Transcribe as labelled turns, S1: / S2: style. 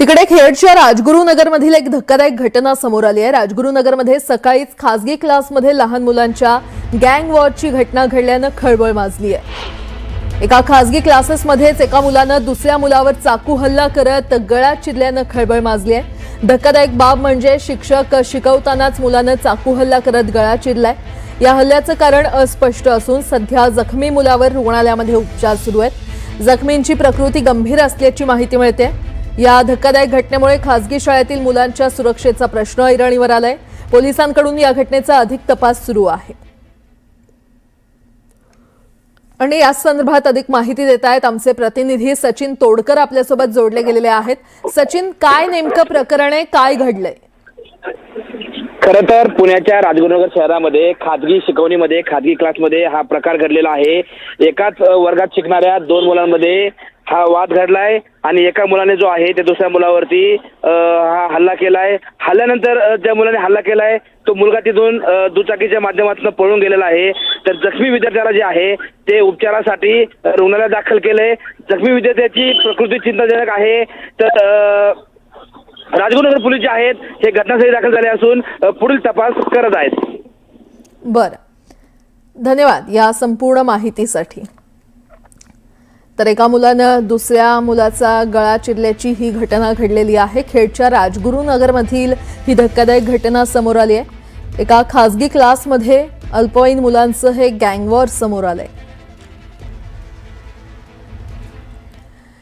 S1: तिकडे खेडच्या राजगुरुनगरमधील एक धक्कादायक घटना समोर आली आहे. राजगुरुनगरमध्ये सकाळीच खासगी क्लासमध्ये लहान मुलांच्या गँग वॉरची घटना घडल्यानं खळबळ माजली आहे. एका खासगी क्लासेसमध्येच एका मुलानं दुसऱ्या मुलावर चाकू हल्ला करत गळा चिरल्यानं खळबळ माजली आहे. धक्कादायक बाब म्हणजे शिक्षक शिकवतानाच मुलानं चाकू हल्ला करत गळा चिरलाय. या हल्ल्याचं कारण अस्पष्ट असून सध्या जखमी मुलावर रुग्णालयामध्ये उपचार सुरू आहेत. जखमींची प्रकृती गंभीर असल्याची माहिती मिळते. या धक्कादायक घटनेमुळे खासगी शाळेतील मुलांच्या सुरक्षेचा प्रश्न ऐरणीवर आलाय. पोलिसांकडून या घटनेचा अधिक तपास सुरू आहे. आणि या संदर्भात अधिक माहिती देत आहेत आमचे प्रतिनिधी सचिन तोडकर आपल्यासोबत जोडले गेलेले आहेत. सचिन काय नेमकं प्रकरण आहे? काय घडलंय?
S2: खरं तर पुण्याच्या राजगुरुनगर शहरामध्ये खाजगी शिकवणीमध्ये खाजगी क्लासमध्ये हा प्रकार घडलेला आहे. एकाच वर्गात शिकणाऱ्या दोन मुलांमध्ये हा वाद घडलाय आणि एका मुलाने जो आहे ते दुसऱ्या मुलावरती हा हल्ला केलाय. हल्ल्यानंतर ज्या मुलाने हल्ला केलाय तो मुलगा तिथून दुचाकीच्या माध्यमातून पळून गेलेला आहे. तर जखमी विद्यार्थ्याला जे आहे ते उपचारासाठी रुग्णालयात दाखल केलंय. जखमी विद्यार्थ्याची प्रकृती चिंताजनक आहे. तर राजगुरुनगर पोलीस जे आहेत हे घटनास्थळी दाखल झाले असून पुढील तपास करत आहेत.
S1: बरं. धन्यवाद या संपूर्ण माहितीसाठी. तर एका मुलानं दुसऱ्या मुलाचा गळा चिरल्याची ही घटना घडलेली आहे. खेडच्या राजगुरुनगरमधील ही धक्कादायक घटना समोर आली आहे. एका खासगी क्लासमध्ये अल्पवयीन मुलांचं हे गँगवॉर समोर आलं आहे